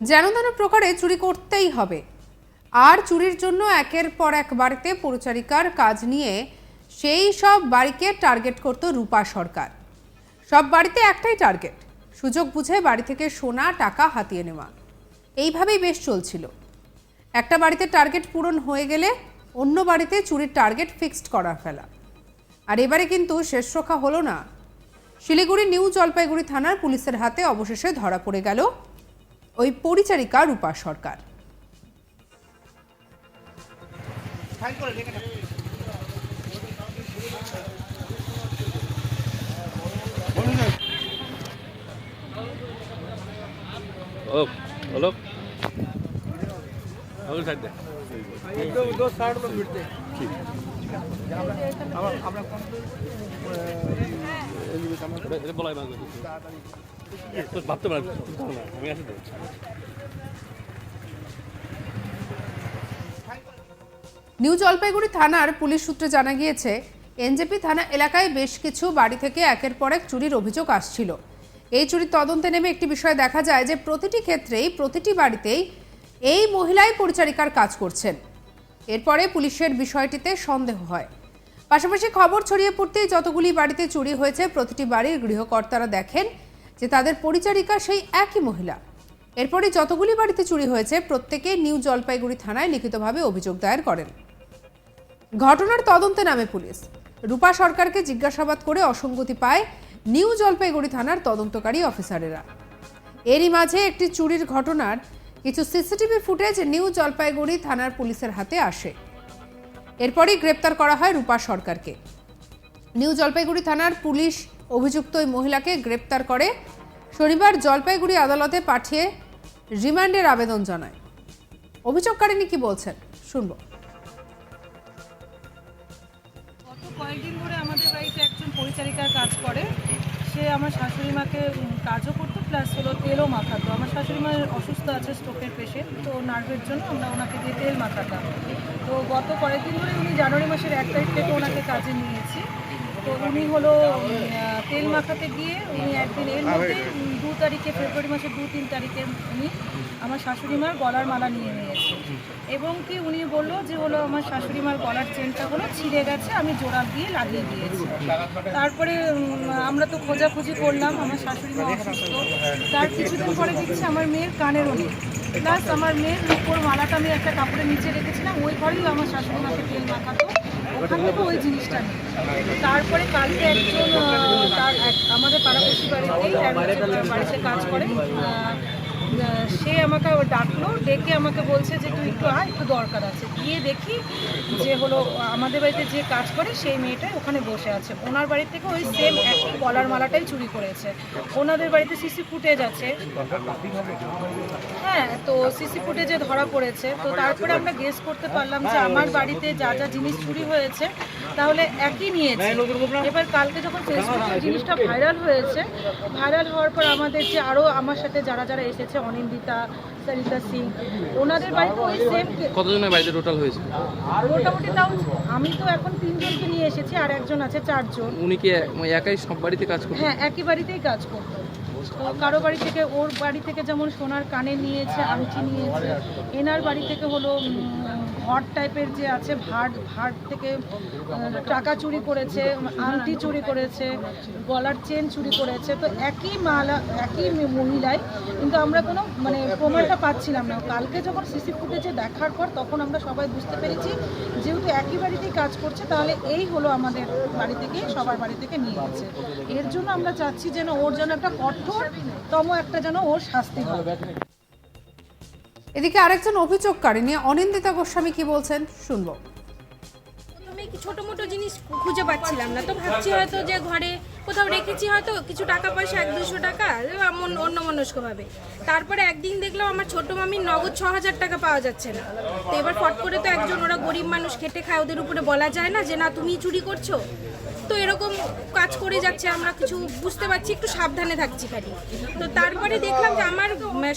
যেন তেন প্রকারে চুরি করতেই হবে। আর চুরির জন্য একের পর এক বাড়িতে পরিচারিকার কাজ নিয়ে সেই সব বাড়িকে টার্গেট করত রূপা সরকার। সব বাড়িতে একটাই টার্গেট, সুযোগ বুঝে বাড়ি থেকে সোনা, টাকা হাতিয়ে নেওয়া। এইভাবেই বেশ চলছিল। একটা বাড়িতে টার্গেট পূরণ হয়ে গেলে অন্য বাড়িতে চুরির টার্গেট ফিক্সড করা ফেলা। আর এবারে কিন্তু শেষ রক্ষা হলো না। শিলিগুড়ি নিউ জলপাইগুড়ি থানার পুলিশের হাতে অবশেষে ধরা পড়ে গেল ওই পরিচারিকা রূপা সরকার। ओ ভাবতে আমি আসি তো নিউ জলপাইগুড়ি থানার পুলিশ সূত্রে জানা গিয়েছে, এনজেপি থানা এলাকায় বেশ কিছু বাড়ি থেকে একের পর এক চুরির অভিযোগ আসছিল। এই চুরির তদন্তে নেমে একটি বিষয় দেখা যায় যে, প্রতিটি ক্ষেত্রেই, প্রতিটি বাড়িতেই এই মহিলাই পরিচারিকার কাজ করছেন। এরপরে পুলিশের বিষয়টিতে সন্দেহ হয়। পাশাপাশি খবর ছড়িয়ে পড়তেই যতগুলি বাড়িতে চুরি হয়েছে, প্রতিটি বাড়ির গৃহকর্তারা দেখেন যে তাদের পরিচারিকা সেই একই মহিলা। এরপরে যতগুলি বাড়িতে চুরি হয়েছে, প্রত্যেকে নিউ জলপাইগুড়ি থানায় লিখিতভাবে অভিযোগ দায়ের করেন। ঘটনার তদন্তে নামে পুলিশ। রূপা সরকারকে জিজ্ঞাসাবাদ করে অসঙ্গতি পায় নিউ জলপাইগুড়ি থানার তদন্তকারী অফিসারেরা। এরই মাঝে একটি চুরির ঘটনার কিছু সিসিটিভি ফুটেজ নিউ জলপাইগুড়ি থানার পুলিশের হাতে আসে। এরপরই গ্রেপ্তার করা হয় রূপা সরকারকে। নিউ জলপাইগুড়ি থানার পুলিশ অভিযুক্ত ওই মহিলাকে গ্রেপ্তার করে শনিবার জলপাইগুড়ি আদালতে পাঠিয়ে রিমান্ডের আবেদন জানায়। অভিযোগকারিনী কি বলছেন? শুনব। কয়েকদিন ধরে আমাদের বাড়িতে একজন পরিচারিকার কাজ করে। সে আমার শাশুড়ি মাকে কাজও করতো প্লাস হলো তেলও মাখাতো। আমার শাশুড়ি মা অসুস্থ আছে স্ট্রোকের পেশেন্ট তো নার্ভের জন্য আমরা ওনাকে দিয়ে তেল মাখাতাম। তো গত কয়েকদিন ধরে উনি জানুয়ারি মাসের এক তারিখ থেকে ওনাকে কাজে নিয়েছি। তো উনি হলো তেল মাখাতে গিয়ে উনি একদিন এর মধ্যে দু তারিখে, ফেব্রুয়ারি মাসের দু তিন তারিখে উনি আমার শাশুড়ি মার গলার মালা নিয়ে নিয়েছে। এবং কি উনি বলল যে হলো আমার শাশুড়ি মার গলার চেনটা হলো ছিঁড়ে গেছে, আমি জোড়া দিয়ে লাগিয়ে দিয়েছি। তারপরে আমরা তো খোঁজাখুঁজি করলাম, আমার শাশুড়ি মা অসুস্থ। তার কিছুদিন পরে দেখছি আমার মেয়ের কানেরও নেই প্লাস আমার মেয়ের উপর মালাটা আমি একটা কাপড়ের নিচে রেখেছিলাম, ওই ঘরেই আমার শাশুড়ি মাকে তেল মাখাতো। ওখান থেকে ওই জিনিসটা তারপরে কালকে একজন তার আমাদের পাড়াপড়শি বাড়িতেই বাড়িতে কাজ করে। সে আমাকে ডাকলো, ডেকে আমাকে বলছে যে তুই একটু আয়, একটু দরকার আছে। গিয়ে দেখি যে হলো আমাদের বাড়িতে যে কাজ করে সেই মেয়েটাই ওখানে বসে আছে। ওনার বাড়ি থেকে ওই সেম একই কলার মালাটাই চুরি করেছে। ওনাদের বাড়িতে সিসি ফুটেজ আছে। তো সিসি ফুটেজে ধরা পড়েছে। তো তারপরে আমরা গেস করতে পারলাম যে আমার বাড়িতে যা যা জিনিস চুরি হয়েছে তাহলে একই নিয়েছে। এবার কালকে যখন ফেসবুকে জিনিসটা ভাইরাল হয়েছে ভাইরাল হওয়ার পর আমাদের যে আরও আমার সাথে যারা যারা এসেছে অনিন্দিতা সরিতা সিং ওনাদের বাড়িতে ওই সেম কতজনের বাড়িতে টোটাল হয়েছে? মোটামুটি তাও আমি তো এখন তিনজনকে নিয়ে এসেছি আর একজন আছে চারজন। উনি কি একাই সব বাড়িতে কাজ করতেন? হ্যাঁ একই বাড়িতেই কাজ করতো কারও বাড়ি থেকে, ওর বাড়ি থেকে যেমন সোনার কানে নিয়েছে আংটি নিয়েছে, এনার বাড়ি থেকে হলো ঘর টাইপের যে আছে, ভাট ভাট থেকে টাকা চুরি করেছে, আংটি চুরি করেছে, গলার চেন চুরি করেছে, তো একই মালা, একই মে- মহিলাই কিন্তু আমরা কোনো মানে প্রমাণটা পাচ্ছিলাম না। কালকে যখন সিসি ফুটেজে দেখার পর তখন আমরা সবাই বুঝতে পেরেছি, যেহেতু একই বাড়িতেই কাজ করছে, তাহলে এই হলো আমাদের বাড়ি থেকে, সবার বাড়ি থেকে নিয়ে গেছে। এর জন্য আমরা চাচ্ছি যেন ওর যেন একটা কঠোরতম একটা যেন ওর শাস্তি হয়। এদিকে আরেকজন অভিযোগকারিনী অনিন্দিতা গোস্বামী কি বলছেন শুনব। প্রথমে ছোট মোটো জিনিস খুঁজে পাচ্ছিলাম না তো ভাবছি হয়তো যে ঘরে কোথাও রেখেছি হয়তো, কিছু টাকা পয়সা, এক দুশো টাকা এমন অন্য মনস্কভাবে তারপরে একদিন দেখলাম আমার ছোট মামির নগদ ছ হাজার টাকা পাওয়া যাচ্ছে না। তো এবার ফট করে তো একজন ওরা গরিব মানুষ খেটে খায়, ওদের উপরে বলা যায় না যে, না, তুমি চুরি করছ? তো এরকম কাজ করে যাচ্ছে আমরা কিছু বুঝতে পারছি, একটু সাবধানে থাকছি খালি। তো তারপরে দেখলাম যে আমার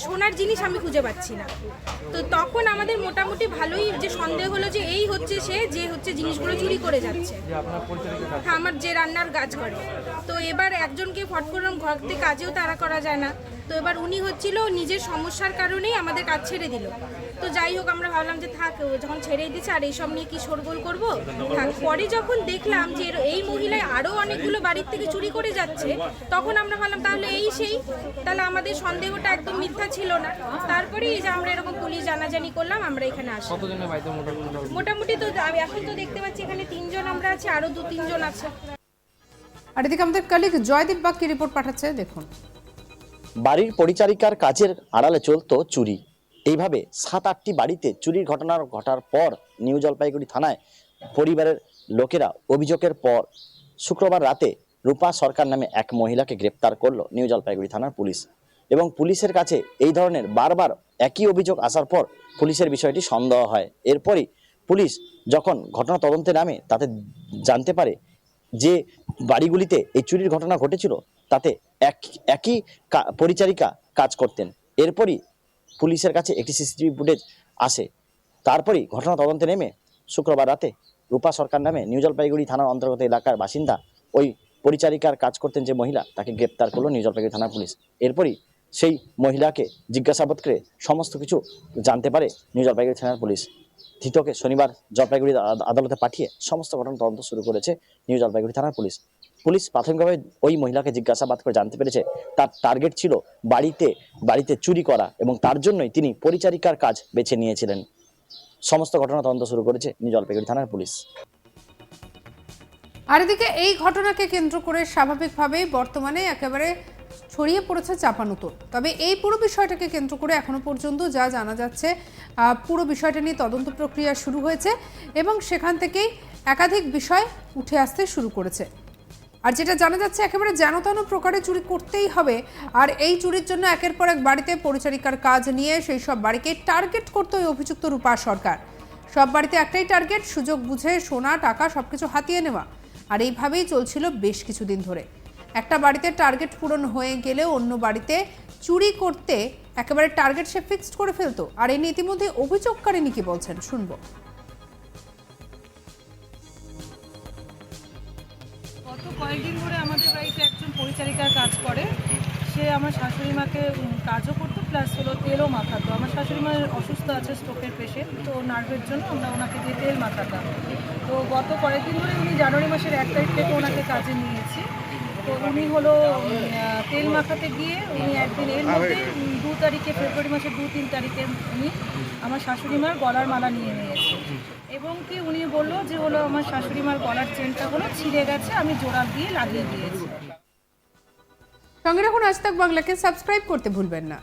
সোনার জিনিস আমি খুঁজে পাচ্ছি না। তো তখন আমাদের মোটামুটি ভালোই যে সন্দেহ হলো যে, এই হচ্ছে সে, যে হচ্ছে জিনিসগুলো চুরি করে যাচ্ছে। হ্যাঁ আমার যে রান্নার কাজ করে। তো এবার একজনকে ফট করলাম ঘর থেকে কাজেও তাড়া করা যায় না। তো এবার উনি হচ্ছিল নিজের সমস্যার কারণেই আমাদের কাজ ছেড়ে দিল। তো যাই হোক আমরা ভাবলাম যে থাক যখন ছেড়েই দিচ্ছে আর এইসব নিয়ে কি শোরগোল করব? থাক পরে যখন দেখলাম যে এই মহিলায় আরও অনেকগুলো বাড়ির থেকে চুরি করে যাচ্ছে তখন আমরা ভাবলাম তাহলে এই সেই। তাহলে আমাদের সন্দেহটা একদম মিথ্যা ছিল না। তারপরে এই যে আমরা এরকম পুলিশ জানাজানি করলাম আমরা এখানে আসি। মোটামুটি? তো আমি এখন তো দেখতে পাচ্ছি এখানে তিনজন আমরা আছি আরও দু তিনজন আছে। আর এদিকে আমাদের কালিক জয়দীপ বাক্কি রিপোর্ট পাঠাচ্ছে, দেখুন। বাড়ির পরিচারিকার কাজের আড়ালে চলতো চুরি। এইভাবে সাত, আটটি বাড়িতে চুরির ঘটনা ঘটার পর নিউ জলপাইগুড়ি থানায় পরিবারের লোকেরা অভিযোগের পর শুক্রবার রাতে রূপা সরকার নামে এক মহিলাকে গ্রেপ্তার করল নিউ জলপাইগুড়ি থানার পুলিশ এবং পুলিশের কাছে এই ধরনের বারবার একই অভিযোগ আসার পর পুলিশের বিষয়টি সন্দেহ হয়। এরপরই পুলিশ যখন ঘটনা তদন্তে নামে তাতে জানতে পারে যে বাড়িগুলিতে এই চুরির ঘটনা ঘটেছিল, তাতে এক, একই পরিচারিকা কাজ করতেন। এরপরই পুলিশের কাছে একটি সিসিটিভি ফুটেজ আসে। তারপরই ঘটনা তদন্তে নেমে শুক্রবার রাতে রূপা সরকার নামে নিউ জলপাইগুড়ি থানার অন্তর্গত এলাকার বাসিন্দা ওই পরিচারিকার কাজ করতেন যে মহিলা, তাকে গ্রেপ্তার করল নিউ জলপাইগুড়ি থানার পুলিশ। এরপরই সেই মহিলাকে জিজ্ঞাসাবাদ করে সমস্ত কিছু জানতে পারে নিউ জলপাইগুড়ি থানার পুলিশ। ধৃতকে শনিবার জলপাইগুড়ি আদালতে পাঠিয়ে সমস্ত ঘটনা তদন্ত শুরু করেছে নিউ জলপাইগুড়ি থানার পুলিশ। পুলিশ প্রাথমিকভাবে ওই মহিলাকে জিজ্ঞাসাবাদ করে জানতে পেরেছে, তার টার্গেট ছিল বাড়িতে বাড়িতে চুরি করা এবং তার জন্যই তিনি পরিচারিকার কাজ বেছে নিয়েছিলেন। সমস্ত ঘটনা তদন্ত শুরু করেছে নিউ জলপাইগুড়ি থানার পুলিশ। আর এদিকে এই ঘটনাকে কেন্দ্র করে স্বাভাবিকভাবেই বর্তমানে একেবারে ছড়িয়ে পড়েছে চাপানুতোর। তবে এই পুরো বিষয়টাকে কেন্দ্র করে এখনও পর্যন্ত যা জানা যাচ্ছে পুরো বিষয়টা নিয়ে তদন্ত প্রক্রিয়া শুরু হয়েছে এবং সেখান থেকেই একাধিক বিষয় উঠে আসতে শুরু করেছে। আর যেটা জানা যাচ্ছে একেবারে যেন প্রকারে চুরি করতেই হবে। আর এই চুরির জন্য একের পর এক বাড়িতে পরিচারিকার কাজ নিয়ে সেই সব বাড়িকে টার্গেট করতে ওই অভিযুক্ত রূপা সরকার। সব বাড়িতে একটাই টার্গেট, সুযোগ বুঝে, সোনা, টাকা সবকিছু হাতিয়ে নেওয়া। আর এইভাবেই চলছিল বেশ কিছুদিন ধরে। একটা বাড়িতে টার্গেট পূরণ হয়ে গেলেও অন্য বাড়িতে চুরি করতে একেবারে টার্গেট সে ফিক্সড করে ফেলতো। আর এই নিয়ে ইতিমধ্যে অভিযোগকারিনী কি বলছেন, শুনব। গত কয়েকদিন ধরে আমাদের বাড়িতে একজন পরিচারিকার কাজ করে। সে আমার শাশুড়ি মাকে কাজও করতো প্লাস হলো তেলও মাখাতো। আমার শাশুড়ি মায়ের অসুস্থ আছে স্ট্রোকের পেশেন্ট তো নার্ভের জন্য আমরা ওনাকে দিয়ে তেল মাখাতাম। তো গত কয়েকদিন ধরে উনি জানুয়ারি মাসের এক তারিখ থেকে ওনাকে কাজে নিয়েছি। তো উনি হলো তেল মাখাতে গিয়ে উনি একদিন এর মধ্যে তারিখে, ফেব্রুয়ারি মাসের দু তিন তারিখে উনি আমার শাশুড়ি মার গলার মালা নিয়ে নিয়েছে। এবং কি উনি বলল যে হলো আমার শাশুড়ি মার গলার চেনটা হলো ছিঁড়ে গেছে, আমি জোড়া দিয়ে লাগিয়ে দিয়েছি। সঙ্গে রাখুন, আজ বাংলাকে সাবস্ক্রাইব করতে ভুলবেন না।